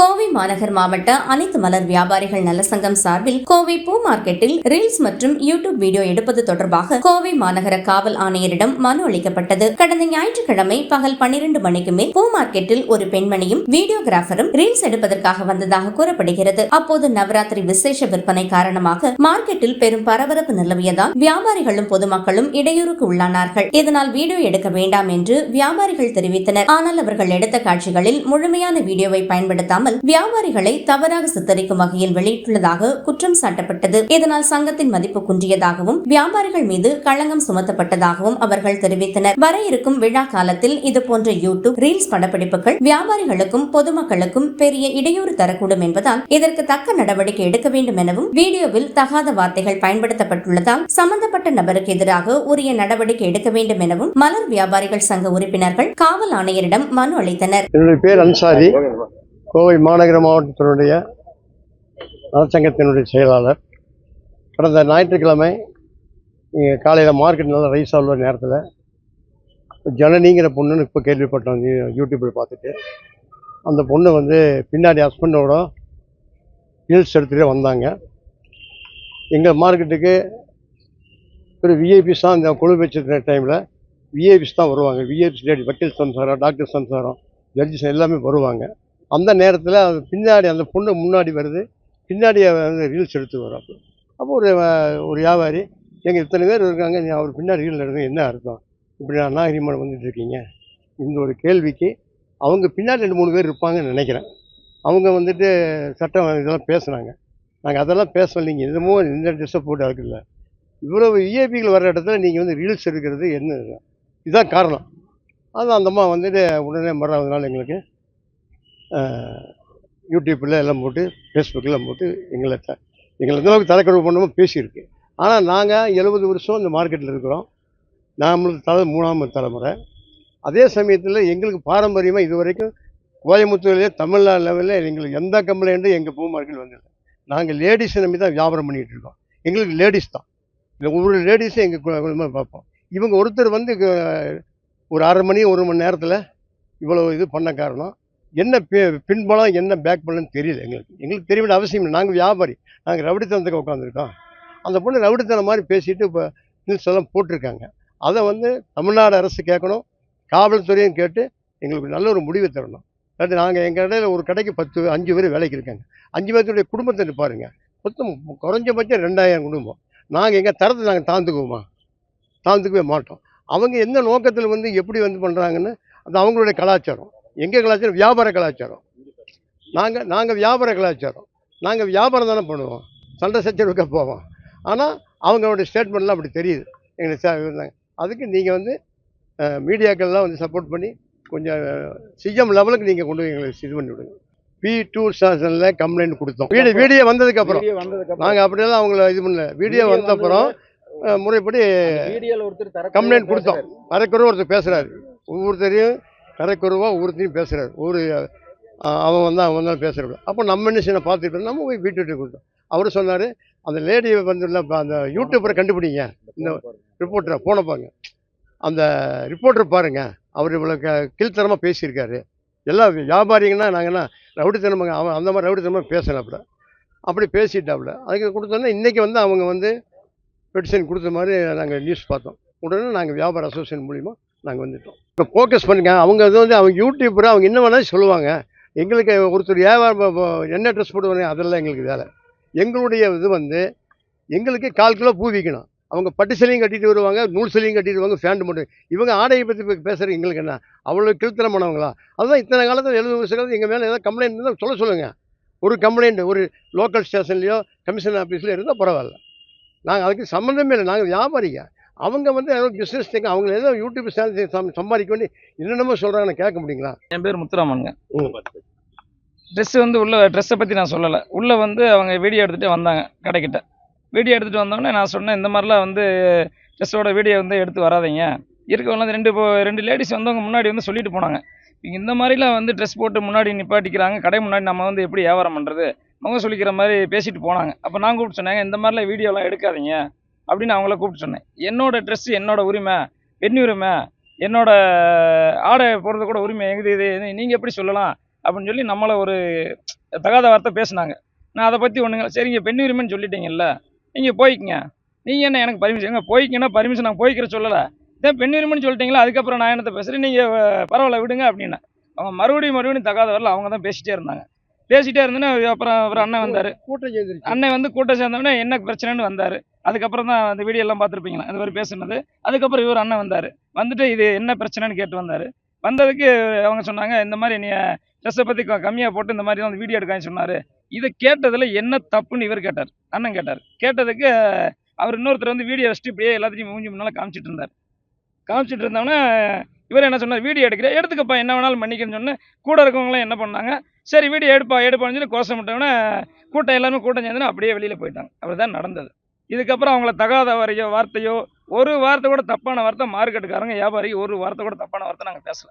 கோவை மாநகர் மாவட்ட அனைத்து மலர் வியாபாரிகள் நல சங்கம் சார்பில் கோவை பூ மார்க்கெட்டில் ரீல்ஸ் மற்றும் யூடியூப் வீடியோ எடுப்பது தொடர்பாக கோவை மாநகர காவல் ஆணையரிடம் மனு அளிக்கப்பட்டது. கடந்த ஞாயிற்றுக்கிழமை பகல் பன்னிரண்டு மணிக்கு மேல் பூ மார்க்கெட்டில் ஒரு பெண்மணியும் வீடியோகிராஃபரும் ரீல்ஸ் எடுப்பதற்காக வந்ததாக கூறப்படுகிறது. அப்போது நவராத்திரி விசேஷ விற்பனை காரணமாக மார்க்கெட்டில் பெரும் பரபரப்பு நிலவியதால் வியாபாரிகளும் பொதுமக்களும் இடையூறுக்கு உள்ளானார்கள். இதனால் வீடியோ எடுக்க வேண்டாம் என்று வியாபாரிகள் தெரிவித்தனர். ஆனால் அவர்கள் எடுத்த காட்சிகளில் முழுமையான வீடியோவை பயன்படுத்தாமல் வியாபாரிகளை தவறாக சித்தரிக்கும் வகையில் வெளியிட்டுள்ளதாக குற்றம் சாட்டப்பட்டது. இதனால் சங்கத்தின் மதிப்பு குன்றியதாகவும் வியாபாரிகள் மீது களங்கம் சுமத்தப்பட்டதாகவும் அவர்கள் தெரிவித்தனர். வர இருக்கும் விழா காலத்தில் இதுபோன்ற யூடியூப் ரீல்ஸ் படப்பிடிப்புகள் வியாபாரிகளுக்கும் பொதுமக்களுக்கும் பெரிய இடையூறு தரக்கூடும் என்பதால் இதற்கு தக்க நடவடிக்கை எடுக்க வேண்டும் எனவும் வீடியோவில் தகாத வார்த்தைகள் பயன்படுத்தப்பட்டுள்ளதால் சம்பந்தப்பட்ட நபருக்கு எதிராக உரிய நடவடிக்கை எடுக்க வேண்டும் எனவும் மலர் வியாபாரிகள் சங்க உறுப்பினர்கள் காவல் ஆணையரிடம் மனு அளித்தனர். என்னுடைய பேர் அன்சாரி. கோவை மாநகர மாவட்டத்தினுடைய நலச்சங்கத்தினுடைய செயலாளர். கடந்த ஞாயிற்றுக்கிழமை இங்கே காலையில் மார்க்கெட் நல்லா ரைஸ் ஆகிற நேரத்தில். ஜனனிங்கிற பொண்ணுன்னு இப்போ கேள்விப்பட்டோம் யூடியூப்பில் பார்த்துட்டு. அந்த பொண்ணு வந்து பின்னாடி ஹஸ்பண்டோட ஹீல்ஸ் எடுத்துகிட்டே வந்தாங்க. எங்கள் மார்க்கெட்டுக்கு ஒரு விஐபிஸ் தான் இந்த குழு வச்சிருக்கிற டைமில் விஐபிஸ் தான் வருவாங்க. விஐபிஸ் லேடி வக்கீல் சம்சாரம் டாக்டர் சம்சாரம் ஜட்ஜஸ் எல்லாமே வருவாங்க. அந்த நேரத்தில் அது பின்னாடி அந்த பொண்ணு முன்னாடி வருது. பின்னாடி வந்து ரீல்ஸ் எடுத்து வரும். அப்போ அப்போ ஒரு ஒரு வியாபாரி எங்கள் இத்தனை பேர் இருக்காங்க. நீ அவர் பின்னாடி ரீல் எடுத்து என்ன அர்த்தம்? இப்படி நான் நாகரிகமாக வந்துட்டு இருக்கீங்க? இந்த ஒரு கேள்விக்கு அவங்க பின்னாடி ரெண்டு மூணு பேர் இருப்பாங்கன்னு நினைக்கிறேன். அவங்க வந்துட்டு சட்டம் இதெல்லாம் பேசுனாங்க. நாங்கள் அதெல்லாம் பேசல. நீங்கள் என்னமோ இந்த ட்ரெஸ்ஸை போட்டு இருக்குல்ல இவ்வளவு விஐபிகள் வர இடத்துல நீங்கள் வந்து ரீல்ஸ் எடுக்கிறது என்ன இதுதான் காரணம். அது அந்தம்மா வந்துட்டு உடனே மறாவது நாள் எங்களுக்கு யூடியூப்பில் எல்லாம் போட்டு ஃபேஸ்புக்கெலாம் போட்டு எங்களை த எங்களை எந்தளவுக்கு தலைக்கழிவு பண்ணாமல் பேசியிருக்கு. ஆனால் நாங்கள் எழுபது வருஷம் இந்த மார்க்கெட்டில் இருக்கிறோம். நாமளும் தலை மூணாம் தலைமுறை. அதே சமயத்தில் எங்களுக்கு பாரம்பரியமாக இது வரைக்கும் கோயம்புத்தூர்லேயே தமிழ்நாடு லெவலில் எங்களுக்கு எந்த கம்ப்ளைண்ட்டும் எங்கள் பூ மார்க்கெட் வந்ததில்லை. நாங்கள் லேடிஸை நம்பி தான் வியாபாரம் பண்ணிகிட்டு இருக்கோம். எங்களுக்கு லேடிஸ் தான். ஒவ்வொரு லேடிஸும் எங்கள் குடும்பமாக பார்ப்போம். இவங்க ஒருத்தர் வந்து ஒரு அரை மணி ஒரு மணி நேரத்தில் இவ்வளோ இது பண்ண காரணம். என்ன பின்பலம் என்ன பேக் பலன்னு தெரியல எங்களுக்கு. எங்களுக்கு தெரிய வேண்டிய அவசியம் இல்லை. நாங்கள் வியாபாரி. நாங்கள் ரவுடித்தனத்துக்கு உட்காந்துருக்கோம் அந்த பொண்ணு ரவுடித்தனம் மாதிரி பேசிட்டு இப்போ நியூஸ் எல்லாம் போட்டிருக்காங்க. அதை வந்து தமிழ்நாடு அரசு கேட்கணும். காவல்துறையும் கேட்டு எங்களுக்கு நல்ல ஒரு முடிவை தரணும். அதாவது நாங்கள் எங்கள் இடையில ஒரு கடைக்கு பத்து அஞ்சு பேர் வேலைக்கு இருக்காங்க. அஞ்சு பேர்த்துடைய குடும்பத்தை பாருங்கள் மொத்தம் குறைஞ்சபட்சம் ரெண்டாயிரம் குடும்பம். நாங்கள் எங்கள் தரத்தை நாங்கள் தாழ்ந்துக்குவோமா? தாழ்ந்துக்கவே மாட்டோம். அவங்க எந்த நோக்கத்தில் வந்து எப்படி வந்து பண்ணுறாங்கன்னு அது அவங்களுடைய கலாச்சாரம். எங்கள் கலாச்சாரம்? வியாபார கலாச்சாரம். நாங்கள் நாங்கள் வியாபார கலாச்சாரம். நாங்கள் வியாபாரம் தானே பண்ணுவோம். சண்டை சச்சரவுக்க போவோம். ஆனால் அவங்களுடைய ஸ்டேட்மெண்ட்லாம் அப்படி தெரியுது. எங்களுக்கு அதுக்கு நீங்கள் வந்து மீடியாக்கள்லாம் வந்து சப்போர்ட் பண்ணி கொஞ்சம் சிஎம் லெவலுக்கு நீங்கள் கொண்டு போய் எங்களுக்கு இது பண்ணி விடுங்க. பி டூ ஸ்டேஷனில் கம்ப்ளைண்ட் கொடுத்தோம். வீடியோ வீடியோ வந்ததுக்கப்புறம். நாங்கள் அப்படியெல்லாம் அவங்கள இது பண்ணல. வீடியோ வந்த அப்புறம் அஹ், முறைப்படி கம்ப்ளைண்ட் கொடுத்தோம். கரைக்குறவு ஒருத்தர் பேசுகிறாரு ஒவ்வொருத்தரையும் கரைக்குறவாக ஒருத்தையும் பேசுகிறாரு ஒரு அவன் வந்தால் அவன் தான் பேசுகிறாரு அப்போ நம்ம என்ன செய்யணும்? பார்த்துட்டு நம்ம போய் வீட்டு கொடுத்தோம். அவர் சொன்னார் அந்த லேடியை வந்து அந்த யூடியூப்பரை கண்டுபிடிங்க. இந்த ரிப்போர்ட்டரை போன பாருங்க. அந்த ரிப்போர்ட்டர் பாருங்க. அவர் இவ்வளோ க கீழ்த்தரமாக பேசியிருக்காரு. எல்லா வியாபாரிங்கன்னா நாங்கள்னா ரவுடித்தனமாக அவன் அந்த மாதிரி ரவுடித்தனமாக பேசினாப்புல அப்படி பேசிட்டாப்புல அதுக்கு கொடுத்தோன்னே இன்றைக்கி வந்து அவங்க வந்து பெட்டிஷன் கொடுத்த மாதிரி நாங்கள் நியூஸ் பார்த்தோம். உடனே நாங்கள் வியாபார அசோசியேஷன் மூலிமா நாங்கள் வந்துட்டோம். இப்போ ஃபோக்கஸ் பண்ணுங்க அவங்க இது வந்து அவங்க யூடியூப்பர் அவங்க என்ன வேணாலும் சொல்லுவாங்க. எங்களுக்கு ஒருத்தர் வியாபாரம் என்ன ட்ரெஸ் போடுவாங்க அதெல்லாம் எங்களுக்கு வேலை. எங்களுடைய இது வந்து எங்களுக்கு கால் கிலோ பூ விற்கணும் அவங்க பட்டு சிலையும் கட்டிட்டு வருவாங்க நூல் சிலையும் கட்டிட்டு வருவாங்க ஃபேண்ட் மட்டும் இவங்க ஆடையை பற்றி பேசுகிற எங்களுக்கு என்ன? அவ்வளோ கீழ்த்தரமானவங்களா அதுதான் இத்தனை காலத்தில் எழுபது வருஷ காலத்தில் எங்கள் மேலே ஏதாவது கம்ப்ளைண்ட் இருந்தால் சொல்ல சொல்லுங்கள் ஒரு கம்ப்ளைண்ட் ஒரு லோக்கல் ஸ்டேஷன்லேயோ கமிஷன் ஆஃபீஸ்லையோ இருந்தால் பரவாயில்ல. நாங்கள் அதுக்கு சம்மந்தமே இல்லை. நாங்கள் வியாபாரிங்க. அவங்க வந்து ஏதோ பிஸ்னஸ் தேங்க அவங்க ஏதோ யூடியூப் சேனல் சம் சம்பாதிக்க வேண்டி என்னென்னமோ சொல்கிறாங்கன்னு கேட்க முடியுங்களா? என் பேர் முத்துராமனுங்க. ட்ரெஸ் வந்து உள்ள ட்ரெஸ்ஸை பற்றி நான் சொல்லலை. உள்ளே வந்து அவங்க வீடியோ எடுத்துகிட்டு வந்தாங்க கடைக்கிட்ட. வீடியோ எடுத்துகிட்டு வந்தோடனே நான் சொன்னேன் இந்த மாதிரிலாம் வந்து ட்ரெஸ்ஸோட வீடியோ வந்து எடுத்து வராதீங்க. இருக்கவங்க வந்து ரெண்டு ரெண்டு லேடிஸ் வந்தவங்க முன்னாடி வந்து சொல்லிட்டு போனாங்க. இந்த மாதிரிலாம் வந்து ட்ரெஸ் போட்டு முன்னாடி நிப்பாட்டிக்கிறாங்க கடை முன்னாடி நம்ம வந்து எப்படி வியாபாரம் பண்ணுறது அவங்க சொல்லிக்கிற மாதிரி பேசிட்டு போனாங்க. அப்போ நான் கூப்பிட்டு சொன்னேங்க இந்த மாதிரிலாம் வீடியோலாம் எடுக்காதீங்க. அப்படின்னு அவங்கள கூப்பிட்டு சொன்னேன். என்னோட ட்ரெஸ் என்னோட உரிமை பெண் உரிமை என்னோட ஆடை போடுறது கூட உரிமை எங்குது இது நீங்கள் எப்படி சொல்லலாம்? அப்படின்னு சொல்லி நம்மளை ஒரு தகாத வார்த்தை பேசுனாங்க. நான் அதை பற்றி ஒன்றுங்க சரிங்க பெண் உரிமைன்னு சொல்லிட்டீங்கல்ல. நீங்கள் போய்க்குங்க. நீங்கள் என்ன எனக்கு பர்மிஷன் எங்க போய்க்கிங்கன்னா பர்மிஷன் நான் போய்க்கிற சொல்லலை. இதே பெண் உரிமைன்னு சொல்லிட்டீங்களா அதுக்கப்புறம் நான் என்னத்தை பேசுகிறேன் நீங்கள் பரவாயில்ல விடுங்க அப்படின்னேன் அவங்க மறுபடியும் மறுபடியும் தகாத வரல அவங்க தான் பேசிட்டே இருந்தாங்க. பேசிட்டே இருந்தோன்னே அப்புறம் அப்புறம் அண்ணன் வந்தார். கூட்டம் சேர்ந்துருச்சு. அண்ணன் வந்து கூட்டம் சேர்ந்தவொடனே என்ன பிரச்சனைன்னு வந்தார். அதுக்கப்புறம் தான் அந்த வீடியோ எல்லாம் பார்த்துருப்பீங்களா? இந்த மாதிரி பேசுனது. அதுக்கப்புறம் இவர் அண்ணன் வந்தார். வந்துட்டு இது என்ன பிரச்சனைன்னு கேட்டு வந்தார். வந்ததுக்கு அவங்க சொன்னாங்க இந்த மாதிரி நீ ட்ரெஸ்ஸை பற்றி கம்மியாக போட்டு இந்த மாதிரி வந்து வீடியோ எடுக்கான்னு சொன்னார். இதை கேட்டதில் என்ன தப்புன்னு இவர் கேட்டார். அண்ணன் கேட்டார். கேட்டதுக்கு அவர் இன்னொருத்தர் வந்து வீடியோ வச்சுட்டு இப்படியே எல்லாத்தையும் மூஞ்சி முன்னால் காமிச்சிட்டு இருந்தார். காமிச்சிட்டு இருந்தவொடனே இவர் என்ன சொன்னார்? வீடியோ எடுக்கிறேன். எடுத்துக்கப்பா என்ன வேணாலும் பண்ணிக்கன்னு சொன்னேன். கூட இருக்கவங்களாம் என்ன பண்ணாங்க? சரி வீடியோ எடுப்பா எடுப்பான்னு சொல்லி கோஷம் விட்டவொடனே கூட்டம் எல்லாருமே கூட்டம் சேர்ந்து அப்படியே வெளியில் போயிட்டாங்க. அப்படிதான் நடந்தது. இதுக்கப்புறம் அவங்கள தகாத வரையோ வார்த்தையோ ஒரு வார்த்தை கூட தப்பான வார்த்தை மார்க்கெட்டுக்காரங்க வியாபாரி ஒரு வார்த்தை கூட தப்பான வார்த்தை நாங்கள் பேசல.